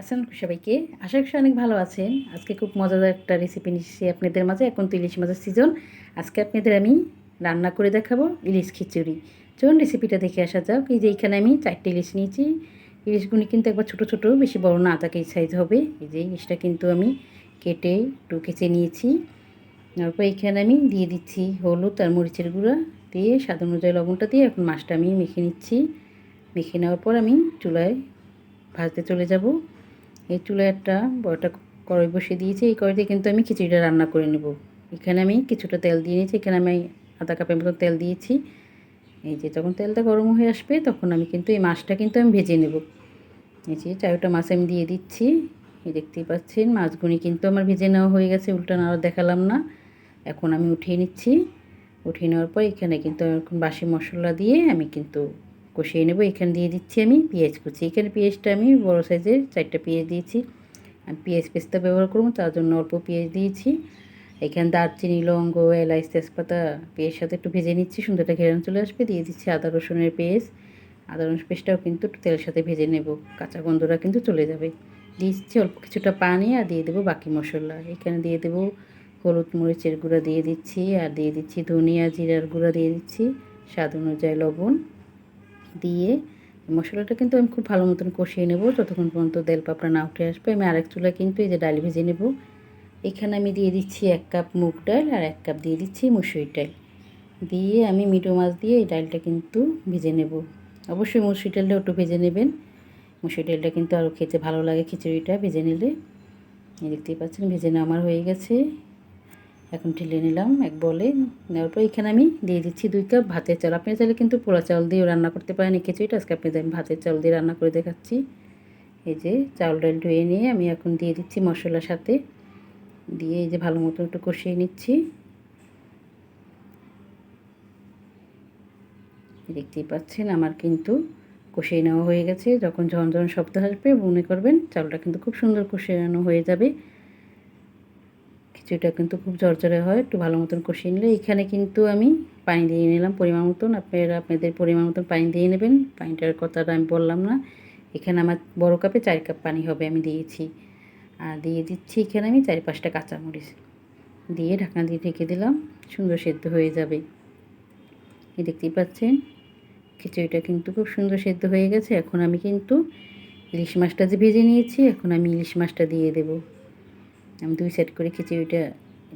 আসসালামু সবাইকে। আশা করি অনেক ভালো আছেন। আজকে খুব মজাদার একটা রেসিপি নিচ্ছি আপনাদের মাঝে। এখন তো ইলিশ মাছের সিজন আজকে আপনাদের আমি রান্না করে দেখাবো ইলিশ খিচুড়ি। চলুন রেসিপিটা দেখে আসা যাক। এই যে এইখানে আমি চারটে ইলিশ নিয়েছি। ইলিশগুলি কিন্তু একবার ছোটো ছোটো, বেশি বড় না তাকে এই সাইজ হবে। এই যে ইলিশটা কিন্তু আমি কেটে একটু কেচে নিয়েছি। তারপর এইখানে আমি দিয়ে দিচ্ছি হলুদ আর মরিচের গুঁড়া দিয়ে, স্বাদ অনুযায়ী লবণটা দিয়ে এখন মাছটা আমি মেখে নিচ্ছি। মেখে নেওয়ার পর আমি চুলায় ভাজতে চলে যাব। এই চুলায় একটা বড়টা কড়াই বসিয়ে দিয়েছি, এই কড়াইতে কিন্তু আমি খিচুড়িটা রান্না করে নেব। এখানে আমি কিছুটা তেল দিয়ে নিয়েছি, এখানে আমি আধা কাপের মতো তেল দিয়েছি। এই যে যখন তেলটা গরম হয়ে আসবে, তখন আমি কিন্তু এই মাছটা কিন্তু আমি ভেজে নেব। এই যে চারটা মাছ আমি দিয়ে দিচ্ছি। এই দেখতেই পাচ্ছেন মাছগুনি কিন্তু আমার ভেজে নেওয়া হয়ে গেছে উল্টা নাড়া দেখালাম না। এখন আমি উঠিয়ে নিচ্ছি। উঠিয়ে নেওয়ার পর এখানে কিন্তু এখন বাসি মশলা দিয়ে আমি কিন্তু কষিয়ে নেব। এখানে দিয়ে দিচ্ছি আমি পেঁয়াজ কুচি। এখানে পেঁয়াজটা আমি বড় সাইজের চারটা পেঁয়াজ দিয়েছি। আমি পেঁয়াজ পেস্তা ব্যবহার করব, তার জন্য অল্প পেঁয়াজ দিয়েছি। এখানে দারচিনি, লবঙ্গ এলাচ তেজপাতা পেঁয়াজ সাথে একটু ভেজে নিচ্ছি। সুন্দরটা ঘেরান চলে আসবে। দিয়ে দিচ্ছি আদা, রসুনের পেস্ট আদা, রসুন পেস্টটাও কিন্তু একটু তেলের সাথে ভেজে নেব। কাঁচা গন্ধটা কিন্তু চলে যাবে। দিচ্ছি অল্প কিছুটা পানি আর দিয়ে দেবো বাকি মশলা। এখানে দিয়ে দেবো হলুদ মরিচের গুঁড়া দিয়ে দিচ্ছি। আর দিয়ে দিচ্ছি ধনিয়া, জিরার গুঁড়া দিয়ে দিচ্ছি। স্বাদ অনুযায়ী লবণ। দিয়ে মশলাটা কিন্তু আমি খুব ভালো মতন কষিয়ে নেব। যতক্ষণ পর্যন্ত তেল পাপড়া না উঠে আসবে, আমি আরেক চুলায় কিন্তু এই যে ডাল ভেজে নেব। এখানে আমি দিয়ে দিচ্ছি এক কাপ মুগ ডাল আর এক কাপ দিয়ে দিচ্ছি মুসুরির ডাল। দিয়ে আমি মিটো মাছ দিয়ে এই ডালটা কিন্তু ভেজে নেব। অবশ্যই মুসুরি ডালটা একটু ভেজে নেবেন। মুসুরি ডালটা কিন্তু আরও খেতে ভালো লাগে খিচুড়িটা ভেজে নিলে। দেখতেই পাচ্ছেন, ভেজে নেওয়া আমার হয়ে গেছে। এখন ঢেলে নিলাম এক বলে। নেওয়ার পর এখানে আমি দিয়ে দিচ্ছি দুই কাপ ভাতের চাল। আপনি চাইলে কিন্তু পোলা চাউল দিয়েও রান্না করতে পারেন খিচুড়িটা। আজকে আপনাদের আমি ভাতের চাউল দিয়ে রান্না করে দেখাচ্ছি। এই যে চাউল ডাল ধুয়ে নিয়ে আমি এখন দিয়ে দিচ্ছি মশলার সাথে। দিয়ে এই যে ভালো মতো একটু কষিয়ে নিচ্ছি। দেখতেই পাচ্ছেন আমার কিন্তু কষিয়ে নেওয়া হয়ে গেছে। যখন ঝনঝন শব্দ আসবে মনে করবেন চালটা কিন্তু খুব সুন্দর কষিয়ে নেওয়া হয়ে যাবে। খিচুড়িটা কিন্তু খুব ঝরঝরে হয়, একটু ভালো মতন কষিয়ে নিলে। এখানে কিন্তু আমি পানি দিয়ে নিলাম পরিমাণ মতন। আপনারা আপনাদের পরিমাণ মতন পানি দিয়ে নেবেন। পানিটার কথাটা আমি বললাম না। এখানে আমার বড় কাপে চার কাপ পানি হবে আমি দিয়েছি। আর দিয়ে দিচ্ছি এখানে আমি চারি পাঁচটা কাঁচামরিচ। দিয়ে ঢাকনা দিয়ে ঢেকে দিলাম। সুন্দর সেদ্ধ হয়ে যাবে। এই দেখতেই পাচ্ছেন, খিচুড়িটা কিন্তু খুব সুন্দর সেদ্ধ হয়ে গেছে। এখন আমি কিন্তু ইলিশ মাছটা যে ভেজে নিয়েছি, এখন আমি ইলিশ মাছটা দিয়ে দেবো। আমি দুই সেট করে খিচুড়িটা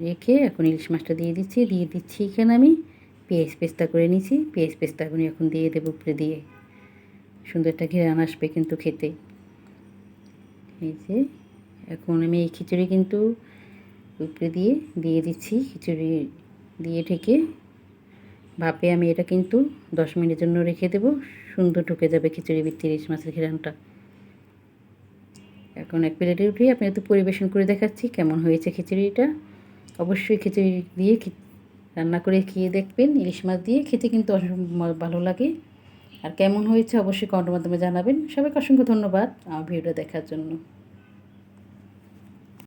রেখে এখন ইলিশ মাছটা দিয়ে দিচ্ছি। দিয়ে দিচ্ছি এখানে আমি পেঁয়াজ পেস্তা করে নিয়েছি। পেঁয়াজ পেস্তাগুলি এখন দিয়ে দেবো উপরে দিয়ে। সুন্দর একটা ঘেরান আসবে কিন্তু খেতে। এই যে, এখন আমি এই খিচুড়ি কিন্তু উপরে দিয়ে দিয়ে দিচ্ছি। খিচুড়ি দিয়ে ঢেকে ভাপে আমি এটা কিন্তু দশ মিনিটের জন্য রেখে দেবো। সুন্দর ঢুকে যাবে খিচুড়ি ভিত্তি ইলিশ মাছের ঘেরানটা এখন এক প্লেটে উঠিয়ে আপনি একটু পরিবেশন করে দেখাচ্ছি কেমন হয়েছে খিচুড়িটা। অবশ্যই খিচুড়ি দিয়ে রান্না করে খেয়ে দেখবেন, ইলিশ মাছ দিয়ে খেতে কিন্তু ভালো লাগে। আর কেমন হয়েছে অবশ্যই কমেন্টের মাধ্যমে জানাবেন। সবাইকে অসংখ্য ধন্যবাদ আমার ভিডিওটা দেখার জন্য।